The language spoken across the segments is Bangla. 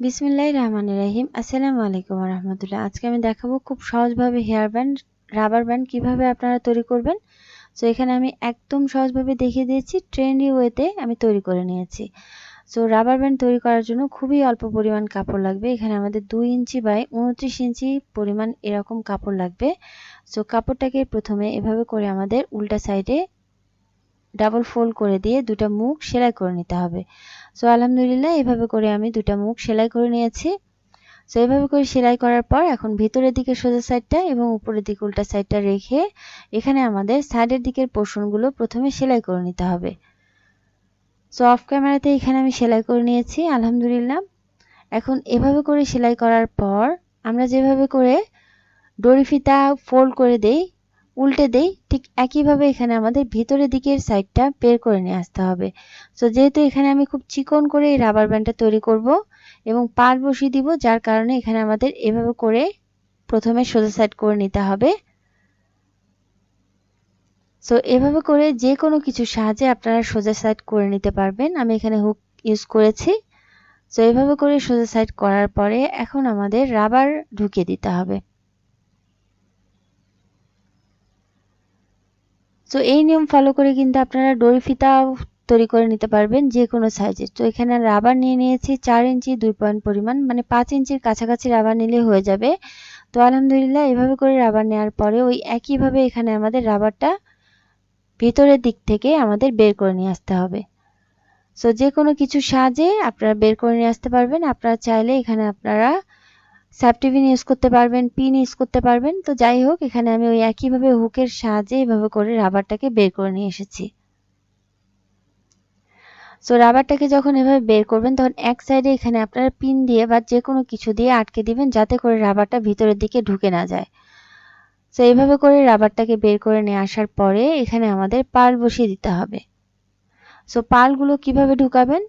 বিসমিল্লাহ রহমান রাহিম। আসসালামু আলাইকুম রহমতুল্লাহ। আজকে আমি দেখাবো খুব সহজভাবে হেয়ার ব্যান্ড, রাবার ব্যান্ড কীভাবে আপনারা তৈরি করবেন। সো এখানে আমি একদম সহজভাবে দেখিয়ে দিয়েছি, ট্রেন্ডি ওয়েতে আমি তৈরি করে নিয়েছি। সো রাবার ব্যান্ড তৈরি করার জন্য খুবই অল্প পরিমাণ কাপড় লাগবে। এখানে আমাদের দুই ইঞ্চি বাই উনত্রিশ ইঞ্চি পরিমাণ এরকম কাপড় লাগবে। সো কাপড়টাকে প্রথমে এভাবে করে আমাদের উল্টা সাইডে ডাবল ফোল্ড করে দিয়ে দুটা মুখ সেলাই করে নিতে হবে। সো আলহামদুলিল্লাহ, এভাবে করে আমি দুটা মুখ সেলাই করে নিয়েছি। সো এভাবে করে সেলাই করার পর এখন ভিতরের দিকে সোজা সাইডটা এবং উপরের দিকে উল্টা সাইডটা রেখে এখানে আমাদের সাইডের দিকের পোর্শনগুলো প্রথমে সেলাই করে নিতে হবে। সো অফ ক্যামেরাতে এখানে আমি সেলাই করে নিয়েছি, আলহামদুলিল্লাহ। এখন এভাবে করে সেলাই করার পর আমরা যেভাবে করে ডরি ফিতা ফোল্ড করে দেই উল্টে দেই, ঠিক একইভাবে এখানে আমাদের ভিতরের দিকের সাইডটা বের করে নিয়ে আসতে হবে। সো যেহেতু এখানে আমি খুব চিকন করে এই রাবার ব্যান্ডটা তৈরি করব এবং পার বসিয়ে দিব, যার কারণে এখানে আমাদের এভাবে করে প্রথমে সোজা সাইড করে নিতে হবে। সো এভাবে করে যে কোনো কিছুর সাহায্যে আপনারা সোজা সাইড করে নিতে পারবেন। আমি এখানে হুক ইউজ করেছি। সো এভাবে করে সোজা সাইড করার পরে এখন আমাদের রাবার ঢুকিয়ে দিতে হবে। তো এই নিয়ম ফলো করে কিন্তু আপনারা ডরি ফিতা তৈরি করে নিতে পারবেন যে কোনো সাইজের তো এখানে রাবার নিয়ে নিয়েছি চার ইঞ্চি, দুই পয়েন্ট পরিমাণ মানে পাঁচ ইঞ্চির কাছাকাছি রাবার নিলে হয়ে যাবে। তো আলহামদুলিল্লাহ এভাবে করে রাবার নেওয়ার পরে ওই একইভাবে এখানে আমাদের রাবারটা ভিতরের দিক থেকে আমাদের বের করে নিয়ে আসতে হবে। সো যে কোনো কিছু সাহায্যে আপনারা বের করে নিয়ে আসতে পারবেন। আপনারা চাইলে এখানে আপনারা স্যাপটিভিন ইউজ করতে পারবেন পিন ইউজ করতে পারবেন। তো যাই হোক, এখানে আমি ওই একইভাবে হুকের সাহায্যে এভাবে করে রাবারটাকে বের করে নিয়ে এসেছি। সো রাবারটাকে যখন এভাবে বের করবেন, তখন এক সাইডে এখানে আপনারা পিন দিয়ে বা যে কোনো কিছু দিয়ে আটকে দিবেন, যাতে করে রাবারটা ভিতরের দিকে ঢুকে না যায়। সো এইভাবে করে রাবারটাকে বের করে নিয়ে আসার পরে এখানে আমাদের পাল বসিয়ে দিতে হবে। সো পালগুলো কীভাবে ঢুকাবেন?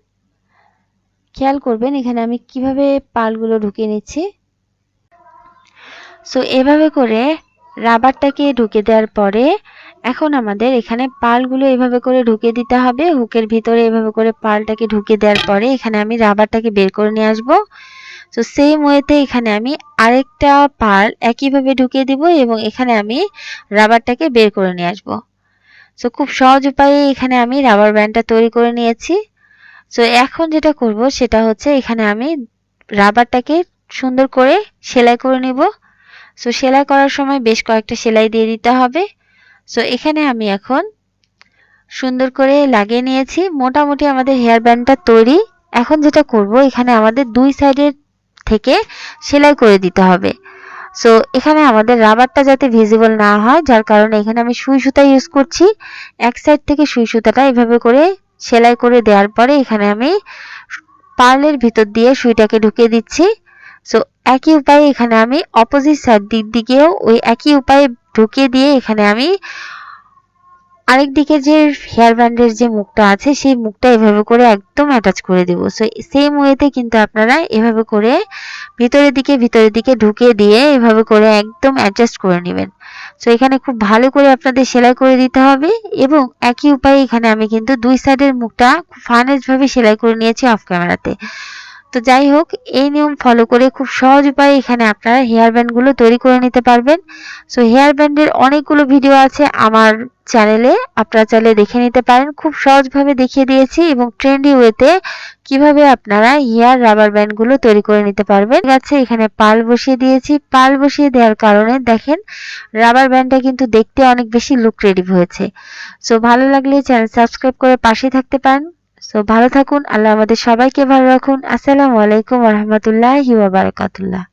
খেয়াল করবেন, এখানে আমি কীভাবে পালগুলো ঢুকিয়ে নিচ্ছি? সো এভাবে করে রাবারটাকে ঢুকে দেওয়ার পরে এখন আমাদের এখানে পালগুলো এভাবে করে ঢুকে দিতে হবে। হুকের ভিতরে এভাবে করে পালটাকে ঢুকে দেওয়ার পরে এখানে আমি রাবারটাকে বের করে নিয়ে আসব। তো সেম ওয়েতে এখানে আমি আরেকটা পাল একইভাবে ঢুকিয়ে দিব এবং এখানে আমি রাবারটাকে বের করে নিয়ে আসব। সো খুব সহজ উপায়ে এখানে আমি রাবার ব্যান্ডটা তৈরি করে নিয়েছি। সো এখন যেটা করব সেটা হচ্ছে এখানে আমি রাবারটাকে সুন্দর করে সেলাই করে নিব। সো সেলাই করার সময় বেশ কয়েকটা সেলাই দিয়ে দিতে হবে। সো এখানে আমি এখন সুন্দর করে লাগিয়ে নিয়েছি। মোটামুটি আমাদের হেয়ার ব্যান্ডটা তৈরি। এখন যেটা করব, এখানে আমাদের দুই সাইডের থেকে সেলাই করে দিতে হবে। সো এখানে আমাদের রাবারটা যাতে ভিজিবল না হয়, যার কারণে এখানে আমি সুই সুতা ইউজ করছি। এক সাইড থেকে সুই সুতাটা এভাবে করে সেলাই করে দেওয়ার পরে এখানে আমি পার্লের ভিতর দিয়ে সুইটাকে ঢুকিয়ে দিচ্ছি। সো একই উপায়ে এখানে আমি অপোজিট সাইড দিক দিকেও ওই একই উপায়ে ঢুকিয়ে দিয়ে এখানে আমি আরেক দিকে যে হেয়ার ব্যান্ডের যে মুখটা আছে, সেই মুখটা এভাবে করে একদম অ্যাটাচ করে দেবো। সো সেম ওয়েতে কিন্তু আপনারা এভাবে করে ভিতরের দিকে ভিতরের দিকে ঢুকিয়ে দিয়ে এভাবে করে একদম অ্যাডজাস্ট করে নেবেন। সো এখানে খুব ভালো করে আপনাদের সেলাই করে দিতে হবে এবং একই উপায়ে এখানে আমি কিন্তু দুই সাইডের মুখটা খুব ফানেজভাবে সেলাই করে নিয়েছি অফ ক্যামেরাতে তো যাই হোক, এই নিয়ম ফলো করে খুব সহজ উপায়ে এখানে আপনারা হেয়ার ব্যান্ডগুলো তৈরি করে নিতে পারবেন। সো হেয়ার ব্যান্ডের অনেকগুলো ভিডিও আছে আমার চ্যানেলে আপনারা চাইলে দেখে নিতে পারেন। খুব সহজভাবে দেখিয়ে দিয়েছি এবং ট্রেন্ডি ওয়েতে কীভাবে আপনারা হেয়ার রাবার ব্যান্ডগুলো তৈরি করে নিতে পারবেন। ঠিক আছে, এখানে পাল বসিয়ে দিয়েছি। পাল বসিয়ে দেওয়ার কারণে দেখেন রাবার ব্যান্ডটা কিন্তু দেখতে অনেক বেশি লুক রেডি হয়েছে। সো ভালো লাগলে চ্যানেল সাবস্ক্রাইব করে পাশে থাকতে পারেন। সো ভালো থাকুন আল্লাহ আমাদের সবাইকে ভালো রাখুন। আসসালামু আলাইকুম রহমতুল্লাহ বারাকাতুল্লাহ।